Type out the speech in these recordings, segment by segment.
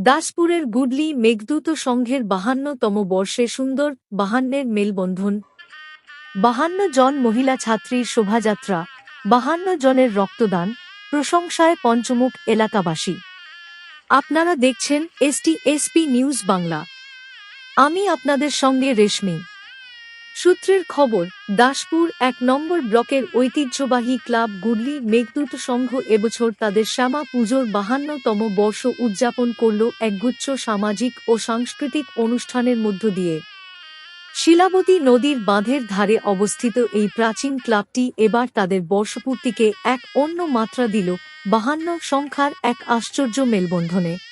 দাসপুরের Goodley Meghaduta সংঘের বাহান্নতম বর্ষে সুন্দর বাহান্নের মেলবন্ধন। বাহান্ন জন মহিলা ছাত্রীর শোভাযাত্রা, বাহান্ন জনের রক্তদান, প্রশংসায় পঞ্চমুখ এলাকাবাসী। আপনারা দেখছেন এসটি এসপি নিউজ বাংলা। আমি আপনাদের সঙ্গে রেশমি। সূত্রের খবর, দাসপুর এক নম্বর ব্লকের ঐতিহ্যবাহী ক্লাব গুডলি মেঘদূত সংঘ এবছর তাদের শ্যামা পুজোর বাহান্নতম বর্ষ উদযাপন করল একগুচ্ছ সামাজিক ও সাংস্কৃতিক অনুষ্ঠানের মধ্য দিয়ে। শিলাবতী নদীর বাঁধের ধারে অবস্থিত এই প্রাচীন ক্লাবটি এবার তাদের বর্ষপূর্তিকে এক অন্য মাত্রা দিল, বাহান্ন সংখ্যার এক আশ্চর্য মেলবন্ধনে।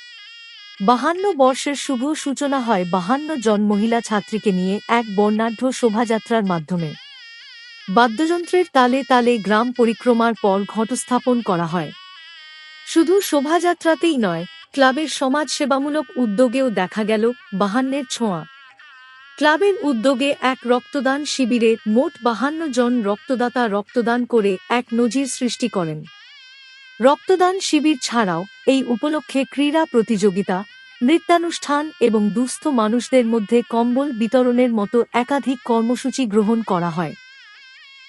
বাহান্ন বর্ষের শুভ সূচনা হয় বাহান্ন জন মহিলা ছাত্রীকে নিয়ে এক বর্ণাঢ্য শোভাযাত্রার মাধ্যমে। বাদ্যযন্ত্রের তালে তালে গ্রাম পরিক্রমার পর ঘটস্থাপন করা হয়। শুধু শোভাযাত্রাতেই নয়, ক্লাবের সমাজসেবামূলক উদ্যোগেও দেখা গেল বাহান্নের ছোঁয়া। ক্লাবের উদ্যোগে এক রক্তদান শিবিরে মোট বাহান্ন জন রক্তদাতা রক্তদান করে এক নজির সৃষ্টি করেন। রক্তদান শিবির ছাড়াও এই উপলক্ষে ক্রীড়া প্রতিযোগিতা, নৃত্যানুষ্ঠান এবং দুস্থ মানুষদের মধ্যে কম্বল বিতরণের মতো একাধিক কর্মসূচি গ্রহণ করা হয়।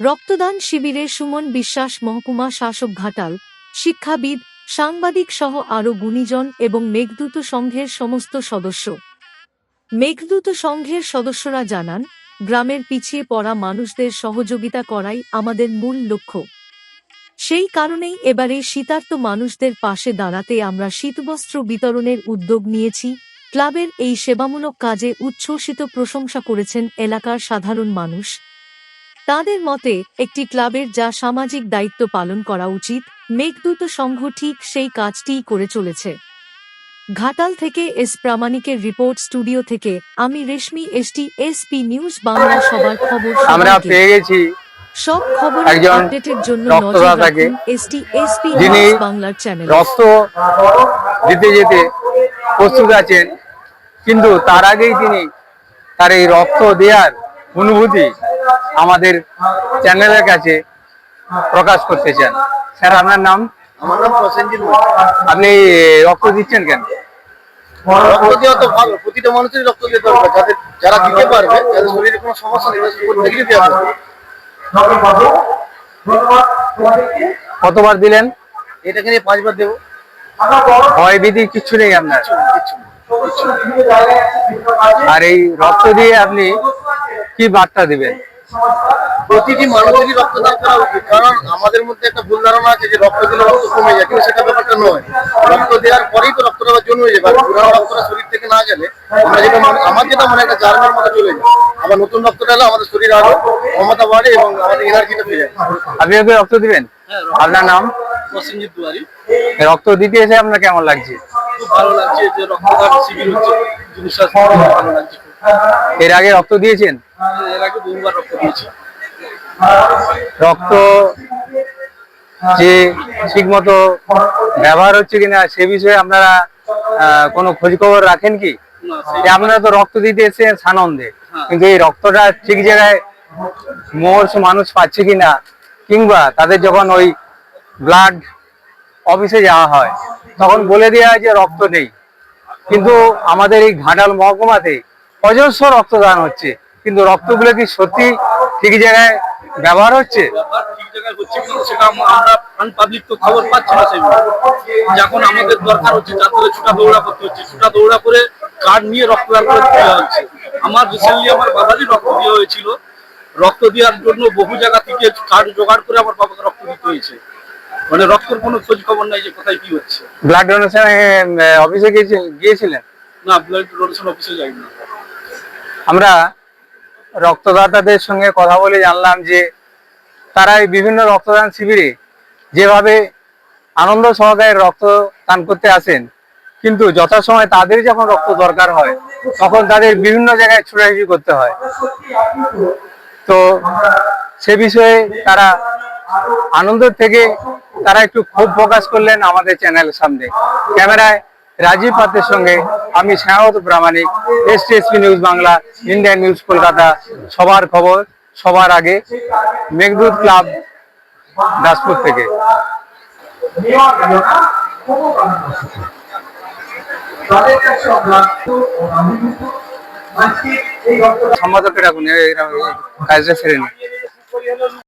রক্তদান শিবিরে সুমন বিশ্বাস, মহকুমা শাসক ঘাটাল, শিক্ষাবিদ, সাংবাদিক সহ আরও গুণীজন এবং মেঘদূত সংঘের সমস্ত সদস্য। মেঘদূত সংঘের সদস্যরা জানান, গ্রামের পিছিয়ে পড়া মানুষদের সহযোগিতা করাই আমাদের মূল লক্ষ্য। সেই কারণেই এবারে শীতার্ত মানুষদের পাশে দাঁড়াতে আমরা শীতবস্ত্র বিতরণের উদ্যোগ নিয়েছি। ক্লাবের এই সেবামূলক কাজে উচ্ছ্বসিত প্রশংসা করেছেন এলাকার সাধারণ মানুষ। তাদের মতে একটি ক্লাবের যা সামাজিক দায়িত্ব পালন করা উচিত মেঘদূত সংঘ ঠিক সেই কাজটিই করে চলেছে। ঘাটাল থেকে এস প্রামাণিকের রিপোর্ট স্টুডিও থেকে আমি Reshmi ST SP news Bangla সবার খবর আমরা পেয়ে গেছি। সব খবর একজন আপডেটের জন্য নজর রাখুন এসটি এসপি যিনি বাংলার চ্যানেল। রক্ত দিতে যেতে প্রস্তুত আছেন কিন্তু তার আগেই তিনি তার এই রক্ত দেওয়ার অনুভূতি আমাদের চ্যানেলের কাছে প্রকাশ করতে চান। স্যার আপনার নাম? আমার নাম প্রসেনজিৎ আপনি রক্ত দিচ্ছেন কেন? রক্ত দেওয়া তো ভালো প্রতিটা মানুষেরই রক্ত দিতে দরকার। যাদের যারা দিতে পারবে যাদের শরীরে কোনো সমস্যা নেই প্রত্যেকেরই দেওয়া দরকার। কতবার দিলেন? এটাকে নিয়ে পাঁচবার দেবো। ভয় বিধি কিচ্ছু নেই আপনার। আর এই রক্ত দিয়ে আপনি কি বার্তা দিবেন? প্রতিটি মানুষেরই রক্তদান করা উচিত। কারণ আমাদের মধ্যে একটা ভুল ধারণা আছে যে রক্ত দিলে রক্ত কমে যায় কিন্তু সেটা ব্যাপারটা নয়। রক্ত দেওয়ার পরেই তো রক্তটা আবার জন্মে যাবে। আর পুরানো রক্তটা শরীর থেকে না গেলে আমরা যেটা মনে- আমার যেটা মনে হয় একটা জার্মের মতো চলে যায়। আবার নতুন রক্তটা এলে আমাদের শরীর আরও ক্ষমতা বাড়ে এবং আমাদের এনার্জিটা পেয়ে যায়। আপনি ওকে রক্ত দিবেন? আপনার নাম? প্রসেনজিৎ দুয়ারি। রক্ত দিতে এসে আপনার কেমন লাগছে? খুব ভালো লাগছে যে রক্তদান শিবির হচ্ছে। জিনিসটা ভালো লাগছে। এর আগে রক্ত দিয়েছেন? এর আগে বহুবার রক্ত দিয়েছি। রক্ত যে ঠিক মতো ব্যবহার হচ্ছে কিনা সে বিষয়ে আপনারা কোনো খোঁজ খবর রাখেন কি যে আপনারা তো রক্ত দিতে এসেছেন সানন্দে হ্যাঁ। কিন্তু এই রক্তটা ঠিক জায়গায় মোর্স মানুষ পাচ্ছে কিনা কিংবা তাদের যখন ওই ব্লাড অফিসে যাওয়া হয় তখন বলে দেওয়া হয় যে রক্ত নেই কিন্তু আমাদের এই ঘাটাল মহকুমাতে অজস্র রক্তদান হচ্ছে কিন্তু রক্তগুলো কি সত্যি ঠিক জায়গায় ব্যবহার হচ্ছে? ব্যাপার ঠিক জায়গায় হচ্ছে কিন্তু সেটা আমরা ফান পাবলিক তো খবর পাচ্ছি না সেগুলো যখন আমাদের দরকার হচ্ছে যাতে ছুটা দৌড়া করতে হচ্ছে। ছুটা দৌড়া করে কার্ড নিয়ে রক্তদান করে দেওয়া হচ্ছে? আমার রিসেন্টলি আমার বাবারই রক্ত দেওয়া হয়েছিল। রক্ত দেওয়ার জন্য বহু জায়গা থেকে কার্ড জোগাড় করে আমার বাবাকে রক্ত দিতে হয়েছে। মানে রক্তের কোনো খোঁজ খবর নাই যে কোথায় কি হচ্ছে। ব্লাড ডোনেশন অফিসে গিয়েছি- গিয়েছিলেন? না ব্লাড ডোনেশন অফিসে যাই না আমরা রক্তদাতাদের সঙ্গে কথা বলে জানলাম যে তারা এই বিভিন্ন রক্তদান শিবিরে যেভাবে আনন্দ সহকারে রক্তদান করতে আসেন, কিন্তু যথাসময় তাদের যখন রক্ত দরকার হয়, তখন তাদের বিভিন্ন জায়গায় ছোটাছুটি করতে হয়। তো সে বিষয়ে তারা আনন্দের থেকে তারা একটু ক্ষোভ প্রকাশ করলেন আমাদের চ্যানেলের সামনে। ক্যামেরায় রাজীব পাত্রের সঙ্গে আমি শ্যামত Pramanik S TSP news Bangla Indian news Kolkata সবার খবর সবার আগে মেঘদূত ক্লাব দাসপুর থেকে। এই কাজটা সেরে